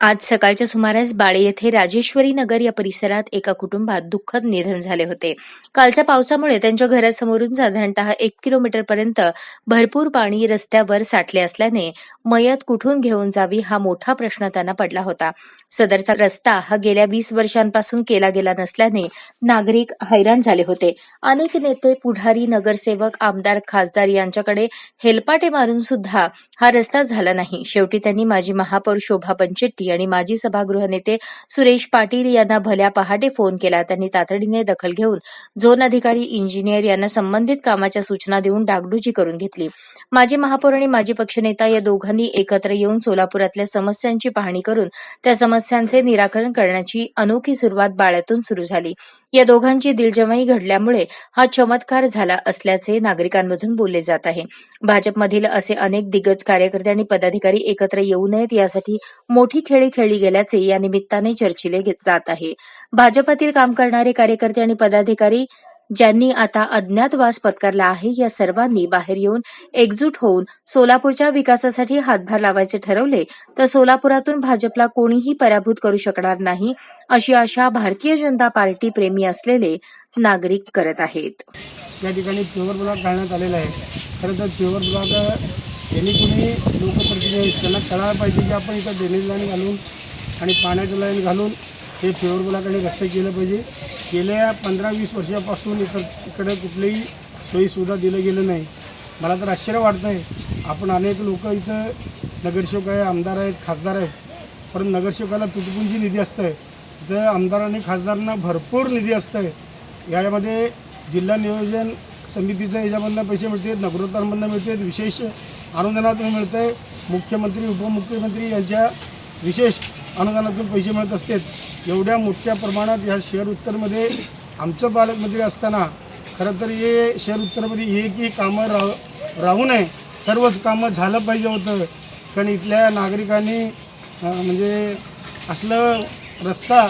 आज सकाळच्या सुमारास बाळे येथे राजेश्वरी नगर या परिसरात एका कुटुंबात दुःखद निधन झाले होते. कालच्या पावसामुळे त्यांच्या घरासमोरून साधारणतः एक किलोमीटरपर्यंत भरपूर पाणी रस्त्यावर साठले असल्याने मयत कुठून घेऊन जावी हा मोठा प्रश्न त्यांना पडला होता. सदरचा रस्ता हा गेल्या वीस वर्षांपासून केला गेला नसल्याने नागरिक हैराण झाले होते. अनेक नेते पुढारी नगरसेवक आमदार खासदार यांच्याकडे हेलपाटे मारून सुद्धा हा रस्ता झाला नाही. शेवटी त्यांनी माजी महापौर शोभा पंचेट्टी आणि माजी सभागृह नेते सुरेश पाटील यांना भल्या पहाटे फोन केला. त्यांनी तातडीने दखल घेऊन झोन अधिकारी इंजिनियर यांना संबंधित कामाच्या सूचना देऊन डागडुजी करून घेतली. माजी महापौर आणि माजी पक्षनेता या दोघांनी एकत्र येऊन सोलापुरातल्या समस्यांची पाहणी करून त्या समस्यांचे निराकरण करण्याची अनोखी सुरुवात बाळ्यातून सुरू झाली. या दोघांची दिलजमाई घडल्यामुळे हा चमत्कार झाला असल्याचे नागरिकांमधून बोलले जात आहे. भाजपमधील असे अनेक दिग्गज कार्यकर्ते आणि पदाधिकारी एकत्र येऊ नयेत यासाठी मोठी खेळी खेळली गेल्याचे या निमित्ताने चर्चिले जात आहे. भाजपातील काम करणारे कार्यकर्ते आणि पदाधिकारी ज्यांनी आता अज्ञातवास पत्करला आहे या सर्वांनी बाहेर येऊन एकजूट होऊन सोलापूरच्या विकासासाठी हातभार लावायचे ठरवले तर सोलापुरातून भाजपला कोणीही पराभूत करू शकणार नाही अशी आशा भारतीय जनता पार्टी प्रेमी असलेले नागरिक करत आहेत. या ठिकाणी प्युअर ब्लॉक घालण्यात आलेला आहे. खरं तर प्युअर ब्लॉक यांनी कुणी लोकप्रतिनिधी त्यांना कळायला पाहिजे की आपण इथं ड्रेनेज लाईन घालून आणि पाण्याचं लाईन घालून हे प्युअर रस्ते केलं पाहिजे. गेल्या पंधरा वीस वर्षापासून इतर इकडे कुठलीही सोयीसुविधा दिलं गेलं नाही. मला तर आश्चर्य वाटतं आहे आपण अनेक लोक इथं नगरसेवक आहे आमदार आहेत खासदार आहेत. परंतु नगरसेवकाला तुटपुंजी निधी असतं आहे इथं आमदार आणि खासदारांना भरपूर निधी असतं आहे यामध्ये जिल्हा नियोजन समितीचं याच्यामधनं पैसे मिळते नगरोत्तारमधनं मिळते विशेष अनुदानातून मिळतं आहे मुख्यमंत्री उपमुख्यमंत्री यांच्या विशेष अनुदानातून पैसे मिळत असतात एवढ्या मोठ्या प्रमाणात ह्या शहर उत्तरमध्ये आमचं पालकमंत्री असताना खरं तर हे शहर उत्तरमध्ये एकही कामं राह राहू नये. सर्वच कामं झालं पाहिजे होतं. कारण इथल्या नागरिकांनी म्हणजे असलं रस्ता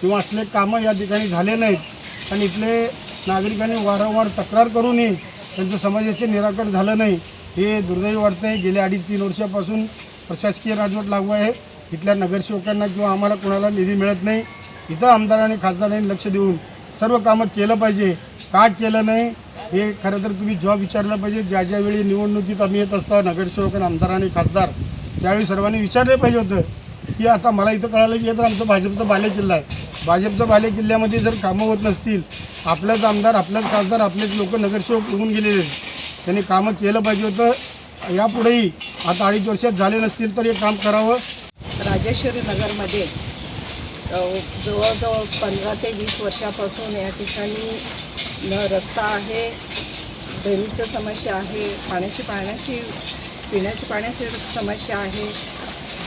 किंवा असले कामं या ठिकाणी झाले नाहीत. आणि इथले नागरिकांनी वारंवार तक्रार करूनही त्यांचं समाजाचे निराकरण झालं नाही. हे दुर्दैवी वाटतं आहे गेल्या अडीच तीन वर्षापासून प्रशासकीय राजवट लागू आहे. इथल्या नगरसेवकांना किंवा आम्हाला कोणाला निधी मिळत नाही. इथं आमदारांनी खासदारांनी लक्ष देऊन सर्व कामं केलं पाहिजे. का केलं नाही? हे खरं तर तुम्ही जेव्हा विचारलं पाहिजे ज्या ज्यावेळी निवडणुकीत आम्ही येत असता नगरसेवक आणि आमदार आणि खासदार त्यावेळी सर्वांनी विचारलं पाहिजे होतं. की आता मला इथं कळालं की तर आमचं भाजपचा बालेकिल्ला आहे. भाजपचं बालेकिल्ल्यामध्ये जर कामं होत नसतील आपल्याच आमदार आपल्याच खासदार आपलेच लोक नगरसेवक होऊन गेलेले आहेत. त्यांनी कामं केलं पाहिजे होतं. यापुढेही आता अडीच वर्षात झाले नसतील तर हे काम करावं. राजेश्वरी नगरमध्ये जवळजवळ पंधरा ते वीस वर्षापासून या ठिकाणी न रस्ता आहे ड्रेनेजचं समस्या आहे पाण्याची पाण्याची पिण्याची पाण्याची समस्या आहे.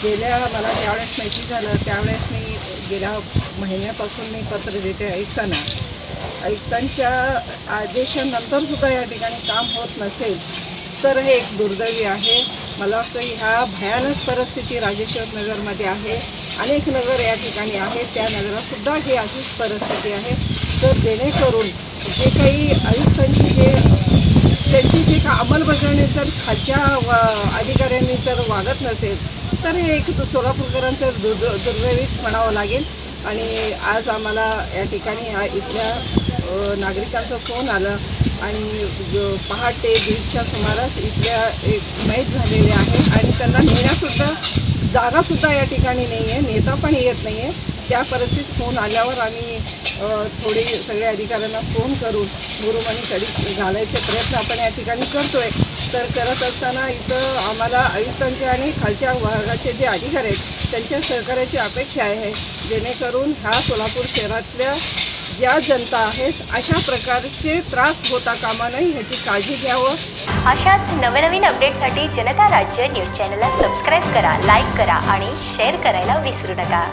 गेल्या मला ज्यावेळेस माहिती झालं त्यावेळेस मी गेल्या महिन्यापासून मी पत्र देते ऐकताना. ऐकतांच्या आदेशानंतरसुद्धा या ठिकाणी काम होत नसेल तर हे एक दुर्दैवी आहे. मला असं ह्या भयानक परिस्थिती राजेश्वर नगरमध्ये आहे. अनेक नगर या ठिकाणी आहेत. त्या नगरातसुद्धा ही अशीच परिस्थिती आहे. तर जेणेकरून जे काही आयुक्तांची जे त्यांची जी का अंमलबजावणी जर खालच्या व- अधिकाऱ्यांनी जर वागत नसेल तर हे एक सोलापूरकरांचं दुर्द दुर्दैवीच म्हणावं लागेल. आणि आज आम्हाला या ठिकाणी हा इथल्या नागरिकांचं नागरिकांचा फोन आला. आणि पहाटे दीडच्या सुमारास इथल्या एक मैत झालेले आहे. आणि त्यांना नेण्यासुद्धा जागासुद्धा या ठिकाणी नाही आहे नेता पण येत नाही आहे त्या परिस्थितीत फोन आल्यावर आम्ही थोडी सगळ्या अधिकाऱ्यांना फोन करून गुरुमणी कडी घालायचे प्रयत्न आपण या ठिकाणी करतोय. तर करत असताना इथं आम्हाला आयुक्तांचे आणि खालच्या भागाचे जे अधिकारी आहेत त्यांच्या सहकार्याची अपेक्षा आहे. जेणेकरून ह्या सोलापूर शहरातल्या ज्या जनता आहेत अशा प्रकारचे त्रास होता कामा नाही ह्याची काळजी घ्यावं. अशाच नवनवीन अपडेटसाठी जनता राज्य न्यूज चॅनलला सबस्क्राईब करा लाईक करा आणि शेअर करायला विसरू नका.